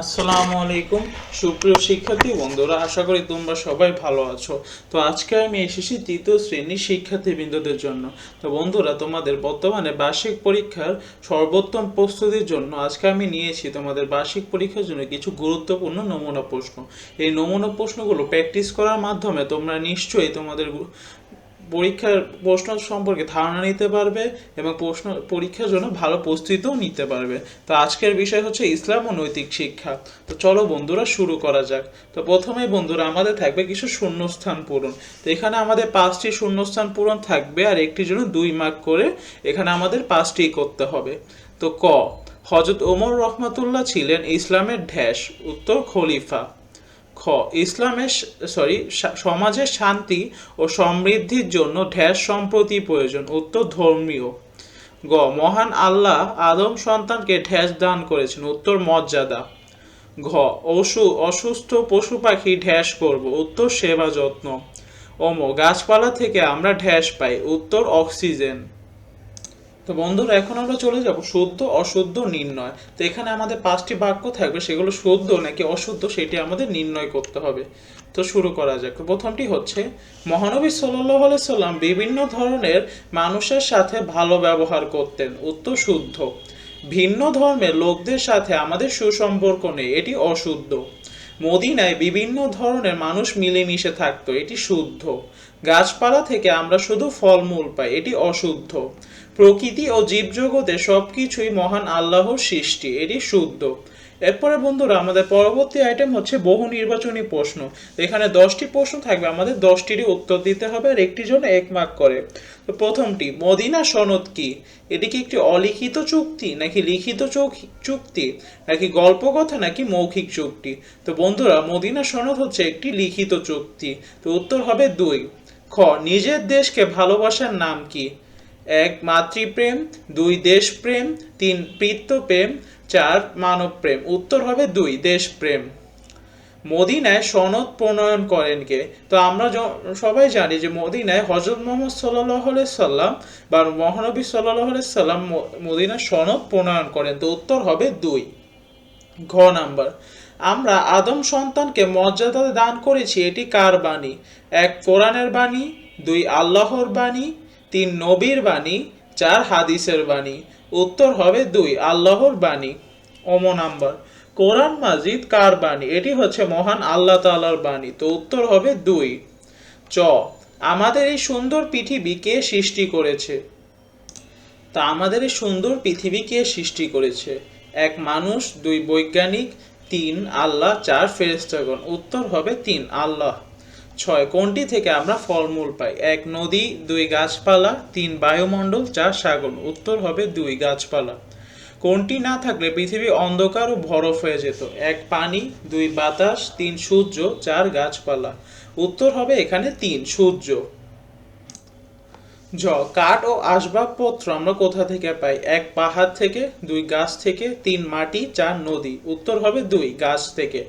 আসসালামু আলাইকুম। সুপ্রিয় শিক্ষার্থী, বন্ধুরা, আশা করি তোমরা সবাই ভালো আছো। তো আজকে আমি এসেছি তৃতীয় শ্রেণির শিক্ষার্থীবৃন্দদের জন্য। তো বন্ধুরা, তোমাদের বর্তমানে বার্ষিক পরীক্ষার সর্বোত্তম প্রস্তুতির জন্য আজকে আমি নিয়েছি তোমাদের বার্ষিক পরীক্ষার জন্য কিছু গুরুত্বপূর্ণ নমুনা প্রশ্ন। এই নমুনা প্রশ্নগুলো প্র্যাকটিস করার মাধ্যমে তোমরা নিশ্চয়ই তোমাদের পরীক্ষার প্রশ্ন সম্পর্কে ধারণা নিতে পারবে এবং প্রশ্ন, পরীক্ষার জন্য ভালো প্রস্তুতিও নিতে পারবে। তো আজকের বিষয় হচ্ছে ইসলাম ও নৈতিক শিক্ষা। তো চলো বন্ধুরা, শুরু করা যাক। তো প্রথমে বন্ধুরা, আমাদের থাকবে কিছু শূন্যস্থান পূরণ। তো এখানে আমাদের পাঁচটি শূন্যস্থান পূরণ থাকবে আর একটির জন্য দুই মার্ক করে এখানে আমাদের পাঁচটি করতে হবে। তো ক হজরত ওমর রহমতুল্লাহ ছিলেন ইসলামের ঢ্যাস উত্তর খলিফা। খ, ইসলামের সরি সমাজের শান্তি ও সমৃদ্ধির জন্য ঢ্যাস সম্প্রতি প্রয়োজন, উত্তর ধর্মীয়। গ, মহান আল্লাহ আদম সন্তানকে ঢ্যাস দান করেছেন, উত্তর মর্যাদা। ঘ, অসু, অসুস্থ পশু পাখি ঢ্যাস করব, উত্তর সেবা যত্ন। ওম গাছপালা থেকে আমরা ঢ্যাস পাই, উত্তর অক্সিজেন। তো বন্ধুরা, এখন আমরা চলে যাব শুদ্ধ অশুদ্ধ নির্ণয়। তো এখানে আমাদের পাঁচটি বাক্য থাকবে, সেগুলো শুদ্ধ নাকি অশুদ্ধ সেটি আমাদের নির্ণয় করতে হবে। তো শুরু করা যাক। প্রথমটি হচ্ছে, মহানবী সাল্লাহ সাল্লাম বিভিন্ন ধরনের মানুষের সাথে ভালো ব্যবহার করতেন। উত্তর, শুদ্ধ। ভিন্ন ধর্মের লোকদের সাথে আমাদের সুসম্পর্ক নেই, এটি অশুদ্ধ। মদিনায় বিভিন্ন ধরনের মানুষ মিলেমিশে থাকতো, এটি শুদ্ধ। গাছপালা থেকে আমরা শুধু ফলমূল পাই, এটি অশুদ্ধ। প্রকৃতি ও জীবজগতে সবকিছুই মহান আল্লাহর সৃষ্টি, এটি শুদ্ধ। এরপরে বন্ধুরা, আমাদের পরবর্তী আইটেম হচ্ছে বহু নির্বাচনী প্রশ্ন। এখানে দশটি প্রশ্ন থাকবে, আমাদের দশটিরই উত্তর দিতে হবে আর একটি জন্য এক মার্ক করে। তো প্রথমটি, মদিনা সনদ কি? এটি কি একটি অলিখিত চুক্তি নাকি লিখিত চৌক- চুক্তি? নাকি গল্পকথা নাকি মৌখিক চুক্তি? তো বন্ধুরা, মদিনা সনদ হচ্ছে একটি লিখিত চুক্তি। তো উত্তর হবে দুই। খ, নিজের দেশকে ভালোবাসার নাম কি? এক, মাতৃপ্রেম, দুই, দেশপ্রেম, তিন, পিতৃপ্রেম, চার, মানবপ্রেম। উত্তর হবে দুই, দেশপ্রেম। মদিনায় সনদ প্রণয়ন করেন কে? তো আমরা সবাই জানি যে মদিনায় হজরত মোহাম্মদ সাল্লাহ সাল্লাম বা মহানবী সাল্লাহ সাল্লাম মদিনায় সনদ প্রণয়ন করেন। তো উত্তর হবে দুই। ঘ নাম্বার আমরা আদম সন্তানকে মর্যাদা দান করেছি, এটি কার বাণী? এক কোরআনের বাণী, দুই আল্লাহর বাণী, তিন নবীর বাণী, চার হাদিসের বাণী। উত্তর হবে দুই, আল্লাহর বাণী। অম নাম্বার, কোরআন মাজিদ কার বাণী? এটি হচ্ছে মহান আল্লাহ তাআলার বাণী। তো উত্তর হবে দুই। চ, আমাদের এই সুন্দর পৃথিবী কে সৃষ্টি করেছে? তা আমাদের এই সুন্দর পৃথিবী কে সৃষ্টি করেছে? এক মানুষ, দুই বৈজ্ঞানিক তিন, আল্লাহ, চার ফেরেস্তাগণ উত্তর হবে তিন, আল্লাহ। ছয়, কোনটি থেকে আমরা ফলমূল পাই? এক, নদী, দুই, গাছপালা, তিন, বায়ুমণ্ডল, চার, সাগর। উত্তর হবে দুই, গাছপালা। কোনটি না থাকলে পৃথিবী অন্ধকার ও বরফ হয়ে যেত? এক, পানি, দুই, বাতাস, তিন, সূর্য, চার, গাছপালা। উত্তর হবে এখানে তিন, সূর্য। জ, কাঠ ও আসবাবপত্র আমরা কোথা থেকে পাই? এক পাহাড় থেকে, দুই গাছ থেকে, তিন মাটি, চার নদী। উত্তর হবে দুই, গাছ থেকে।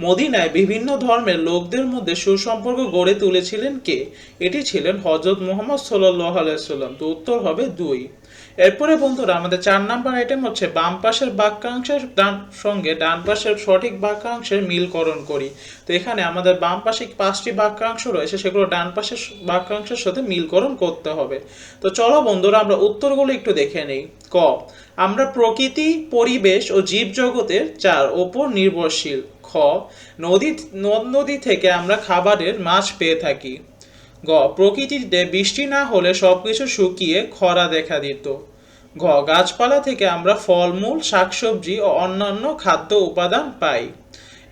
মদিনায় বিভিন্ন ধর্মের লোকদের মধ্যে সুসম্পর্ক গড়ে তুলেছিলেন কে? এটি ছিলেন হজরত মোহাম্মদ সাল্লাহ আলাইসাল্লাম তো উত্তর হবে দুই। এরপরে বন্ধুরা, আমাদের চার নাম্বার আইটেম হচ্ছে বাম পাশের বাক্যাংশের ডান সঙ্গে ডান পাশের সঠিক বাক্যাংশের মিলকরণ করি। তো এখানে আমাদের বাম পাশে পাঁচটি বাক্যাংশ রয়েছে, সেগুলো ডান পাশের বাক্যাংশের সাথে মিলকরণ করতে হবে। তো চলো বন্ধুরা, আমরা উত্তরগুলো একটু দেখে নেই। ক, আমরা প্রকৃতি, পরিবেশ ও জীবজগতের চার ওপর নির্ভরশীল। খ, নদী, নদ নদী থেকে আমরা খাবারের মাছ পেয়ে থাকি। গ প্রকৃতিতে বৃষ্টি না হলে সবকিছু শুকিয়ে খরা দেখা দিত। ঘ, গাছপালা থেকে আমরা ফলমূল, শাকসবজি ও অন্যান্য খাদ্য উপাদান পাই।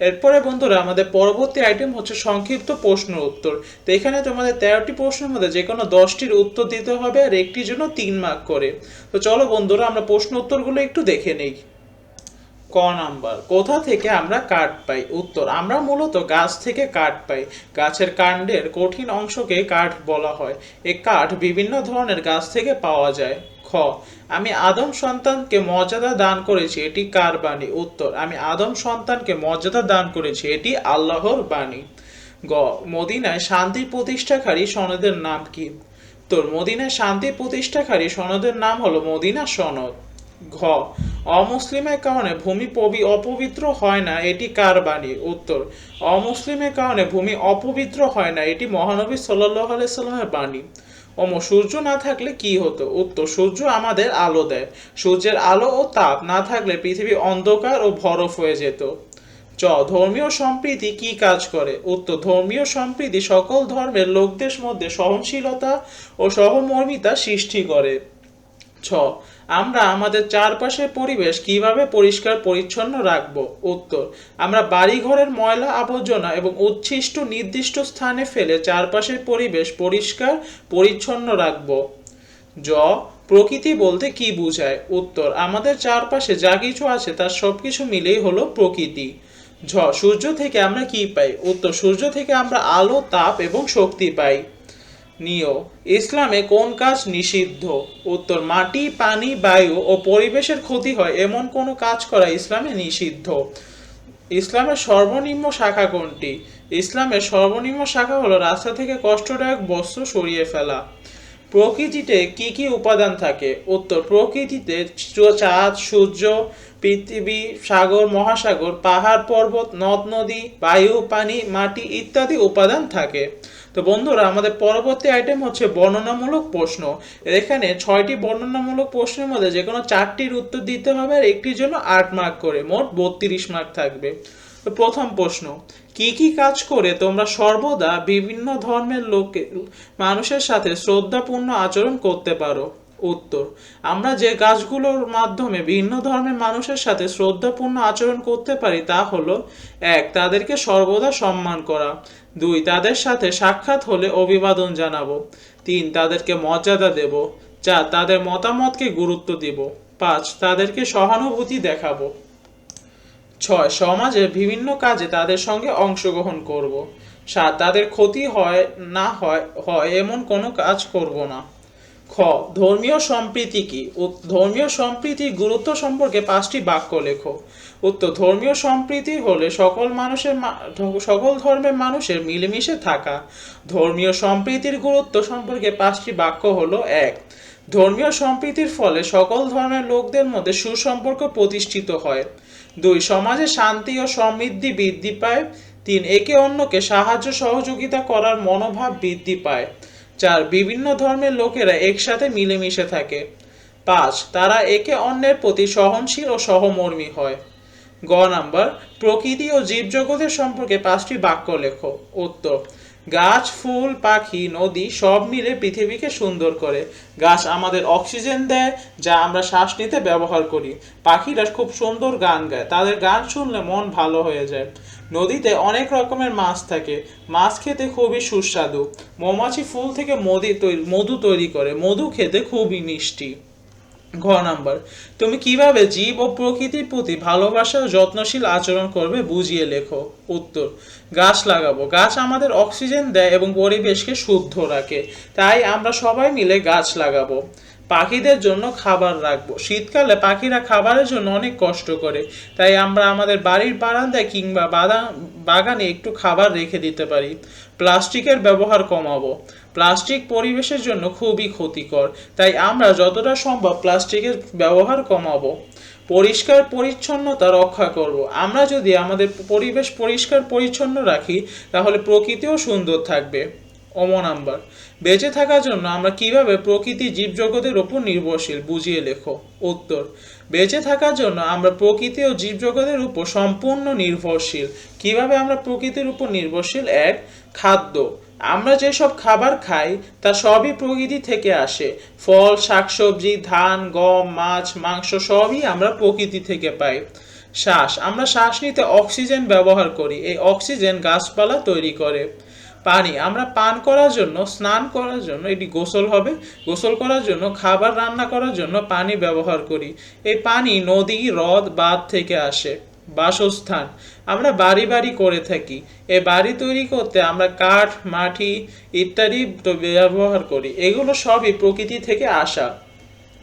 এরপরে বন্ধুরা, আমাদের পরবর্তী আইটেম হচ্ছে সংক্ষিপ্ত প্রশ্ন উত্তর। তো এখানে তোমাদের তেরোটি প্রশ্নের মধ্যে যে কোনো দশটির উত্তর দিতে হবে আর একটির জন্য তিন মার্ক করে। তো চলো বন্ধুরা, আমরা প্রশ্ন উত্তরগুলো একটু দেখে নেই। ক নাম্বার, কোথা থেকে আমরা কাঠ পাই? উত্তর, আমরা মূলত গাছ থেকে কাঠ পাই। গাছের কাণ্ডের কঠিন অংশকে কাঠ বলা হয়। এই কাঠ বিভিন্ন ধরনের গাছ থেকে পাওয়া যায়। খ, আমি আদম সন্তানকে মর্যাদা দান করেছি, এটি কার বাণী? উত্তর, আমি আদম সন্তানকে মর্যাদা দান করেছি, এটি আল্লাহর বাণী। গ, মদিনায় শান্তি প্রতিষ্ঠাকারী সনদের নাম কি? তোর মদিনায় শান্তি প্রতিষ্ঠাকারী সনদের নাম হলো মদিনা সনদ। ঘ, অমুসলিমের কারণে ভূমি পবি অপবিত্র হয় না, এটি কার বাণী? উত্তর, অমুসলিমের কারণে ভূমি অপবিত্র হয় না, এটি মহানবী সাল্লাহ আলাইসাল্লামের বাণী। অম সূর্য না থাকলে কি হতো? উত্তর, সূর্য আমাদের আলো দেয়। সূর্যের আলো ও তাপ না থাকলে পৃথিবী অন্ধকার ও বরফ হয়ে যেত। চ, ধর্মীয় সম্প্রীতি কি কাজ করে? উত্তর, ধর্মীয় সম্প্রীতি সকল ধর্মের লোকদের মধ্যে সহনশীলতা ও সহমর্মিতা সৃষ্টি করে। ছ, আমরা আমাদের চারপাশের পরিবেশ কীভাবে পরিষ্কার, পরিচ্ছন্ন রাখব? উত্তর, আমরা বাড়িঘরের ময়লা আবর্জনা এবং উচ্ছিষ্ট নির্দিষ্ট স্থানে ফেলে চারপাশের পরিবেশ পরিষ্কার, পরিচ্ছন্ন রাখব। জ, প্রকৃতি বলতে কি বোঝায়? উত্তর, আমাদের চারপাশে যা কিছু আছে তার সবকিছু মিলেই হলো প্রকৃতি। ঝ, সূর্য থেকে আমরা কি পাই? উত্তর, সূর্য থেকে আমরা আলো, তাপ এবং শক্তি পাই। নিয় ইসলামে কোন কাজ নিষিদ্ধ? উত্তর, মাটি, পানি, বায়ু ও পরিবেশের ক্ষতি হয়, এমন কোনো কাজ করা ইসলামে নিষিদ্ধ। ইসলামের সর্বনিম্ন শাখা কোনটি? ইসলামের সর্বনিম্ন শাখা হলো রাস্তা থেকে কষ্টদায়ক বস্ত্র সরিয়ে ফেলা। প্রকৃতিতে কি কি উপাদান থাকে? উত্তর, প্রকৃতিতে চাঁদ, সূর্য, পৃথিবী, সাগর, মহাসাগর, পাহাড়, পর্বত, নদ, নদী, বায়ু, পানি, মাটি ইত্যাদি উপাদান থাকে। তো বন্ধুরা, আমাদের পরবর্তী আইটেম হচ্ছে বর্ণনামূলক প্রশ্ন। এখানে ছয়টি বর্ণনামূলক প্রশ্নের মধ্যে যে কোনো চারটির উত্তর দিতে হবে আর একটির জন্য আট মার্ক করে, মোট বত্রিশ মার্ক থাকবে। তো প্রথম প্রশ্ন, কি কি কাজ করে তোমরা সর্বদা বিভিন্ন ধর্মের লোকে, মানুষের সাথে শ্রদ্ধাপূর্ণ আচরণ করতে পারো? উত্তর, আমরা যে কাজগুলোর মাধ্যমে ভিন্ন ধর্মের মানুষের সাথে শ্রদ্ধাপূর্ণ আচরণ করতে পারি তা হলো, এক, তাদেরকে সর্বদা সম্মান করা। দুই, তাদের সাথে সাক্ষাৎ হলে অভিবাদন জানাব। তিন, তাদেরকে মর্যাদা দেব। চার, তাদের মতামতকে গুরুত্ব দিব। পাঁচ, তাদেরকে সহানুভূতি দেখাবো। ছয়, সমাজে বিভিন্ন কাজে তাদের সঙ্গে অংশগ্রহণ করব। সাত, তাদের ক্ষতি হয়, না হয় হয় এমন কোনো কাজ করব না। খ, ধর্মীয় সম্প্রীতি কি? ধর্মীয় সম্প্রীতির গুরুত্ব সম্পর্কে পাঁচটি বাক্য লেখো। উত্তর, ধর্মীয় সম্প্রীতি হলে সকল মানুষের সকল ধর্মের মানুষের মিলেমিশে থাকা। ধর্মীয় সম্প্রীতির গুরুত্ব সম্পর্কে পাঁচটি বাক্য হলো এক, ধর্মীয় সম্প্রীতির ফলে সকল ধর্মের লোকদের মধ্যে সুসম্পর্ক প্রতিষ্ঠিত হয়। দুই, সমাজে শান্তি ও সমৃদ্ধি বৃদ্ধি পায়। তিন, একে অন্যকে সাহায্য সহযোগিতা করার মনোভাব বৃদ্ধি পায়। চার বিভিন্ন ধর্মের লোকেরা একসাথে মিলেমিশে থাকে। পাঁচ, তারা একে অন্যের প্রতি সহনশীল ও সহমর্মী হয়। গ নাম্বার, প্রকৃতি ও জীবজগতের সম্পর্কে পাঁচটি বাক্য লেখো। উত্তর গাছ, ফুল, পাখি, নদী সব মিলে পৃথিবীকে সুন্দর করে। গাছ আমাদের অক্সিজেন দেয়, যা আমরা শ্বাস নিতে ব্যবহার করি। পাখিরা খুব সুন্দর গান গায়। তাদের গান শুনলে মন ভালো হয়ে যায়। নদীতে অনেক রকমের মাছ থাকে। মাছ খেতে খুবই সুস্বাদু। মৌমাছি ফুল থেকে তৈরি, মধু তৈরি করে। মধু খেতে খুবই মিষ্টি। ঘ নাম্বার, তুমি কীভাবে জীব ও প্রকৃতির প্রতি ভালোবাসা ও যত্নশীল আচরণ করবে বুঝিয়ে লেখো। উত্তর, গাছ লাগাবো। গাছ আমাদের অক্সিজেন দেয় এবং পরিবেশকে শুদ্ধ রাখে। তাই আমরা সবাই মিলে গাছ লাগাবো। পাখিদের জন্য খাবার রাখব। শীতকালে পাখিরা খাবারের জন্য অনেক কষ্ট করে। তাই আমরা আমাদের বাড়ির বারান্দায় কিংবা বাগানে একটু খাবার রেখে দিতে পারি। প্লাস্টিকের ব্যবহার কমাবো। প্লাস্টিক পরিবেশের জন্য খুবই ক্ষতিকর। তাই আমরা যতটা সম্ভব প্লাস্টিকের ব্যবহার কমাবো। পরিষ্কার পরিচ্ছন্নতা রক্ষা করব। আমরা যদি আমাদের পরিবেশ পরিষ্কার পরিচ্ছন্ন রাখি, তাহলে প্রকৃতিও সুন্দর থাকবে। অম নাম্বার। বেঁচে থাকার জন্য আমরা কীভাবে প্রকৃতি জীবজগতের ওপর নির্ভরশীল, বুঝিয়ে লেখো। উত্তর, বেঁচে থাকার জন্য আমরা প্রকৃতি ও জীবজগতের উপর সম্পূর্ণ নির্ভরশীল। কীভাবে আমরা প্রকৃতির উপর নির্ভরশীল? এক, খাদ্য। আমরা যেসব খাবার খাই, তা সবই প্রকৃতি থেকে আসে। ফল, শাকসবজি, ধান, গম, মাছ, মাংস সবই আমরা প্রকৃতি থেকে পাই। শ্বাস, আমরা শ্বাস নিতে অক্সিজেন ব্যবহার করি। এই অক্সিজেন গাছপালা তৈরি করে। পানি, আমরা পান করার জন্য, স্নান করার জন্য, এটি গোসল হবে, গোসল করার জন্য, খাবার রান্না করার জন্য পানি ব্যবহার করি। এই পানি নদী, হ্রদ, বাঁধ থেকে আসে। বাসস্থান। আমরা বাড়ি বাড়ি করে থাকি। এ বাড়ি তৈরি করতে আমরা কাঠ, মাটি ইত্যাদি ব্যবহার করি। এগুলো সবই প্রকৃতি থেকে আসা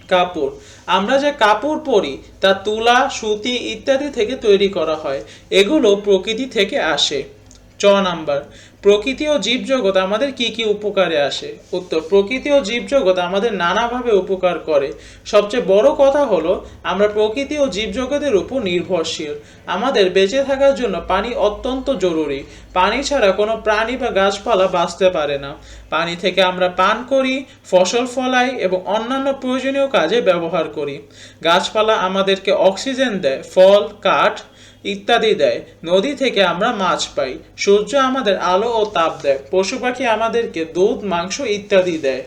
কাপড়। আমরা যে কাপড় পরি, তা তুলা, সুতি ইত্যাদি থেকে তৈরি করা হয়। এগুলো প্রকৃতি থেকে আসে। চ নাম্বার, প্রকৃতি ও জীবজগৎ আমাদের কি কি উপকারে আসে? উত্তর, প্রকৃতি ও জীবজগৎ আমাদের নানাভাবে উপকার করে। সবচেয়ে বড় কথা হলো, আমরা প্রকৃতি ও জীবজগতের উপর নির্ভরশীল। আমাদের বেঁচে থাকার জন্য পানি অত্যন্ত জরুরি। পানি ছাড়া কোনো প্রাণী বা গাছপালা বাঁচতে পারে না। পানি থেকে আমরা পান করি, ফসল ফলাই এবং অন্যান্য প্রয়োজনীয় কাজে ব্যবহার করি। গাছপালা আমাদেরকে অক্সিজেন দেয়, ফল, কাঠ ইত্যাদি দেয়। নদী থেকে আমরা মাছ পাই। সূর্য আমাদের আলো ও তাপ দেয়। পশু পাখি আমাদেরকে দুধ, মাংস ইত্যাদি দেয়।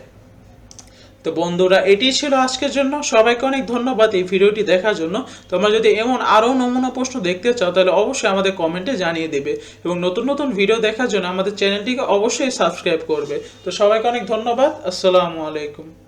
তো বন্ধুরা, এটি ছিল আজকের জন্য। সবাইকে অনেক ধন্যবাদ এই ভিডিওটি দেখার জন্য। তোমরা যদি এমন আরও নমুনা প্রশ্ন দেখতে চাও, তাহলে অবশ্যই আমাদের কমেন্টে জানিয়ে দেবে। এবং নতুন নতুন ভিডিও দেখার জন্য আমাদের চ্যানেলটিকে অবশ্যই সাবস্ক্রাইব করবে। তো সবাইকে অনেক ধন্যবাদ। আসসালামু আলাইকুম।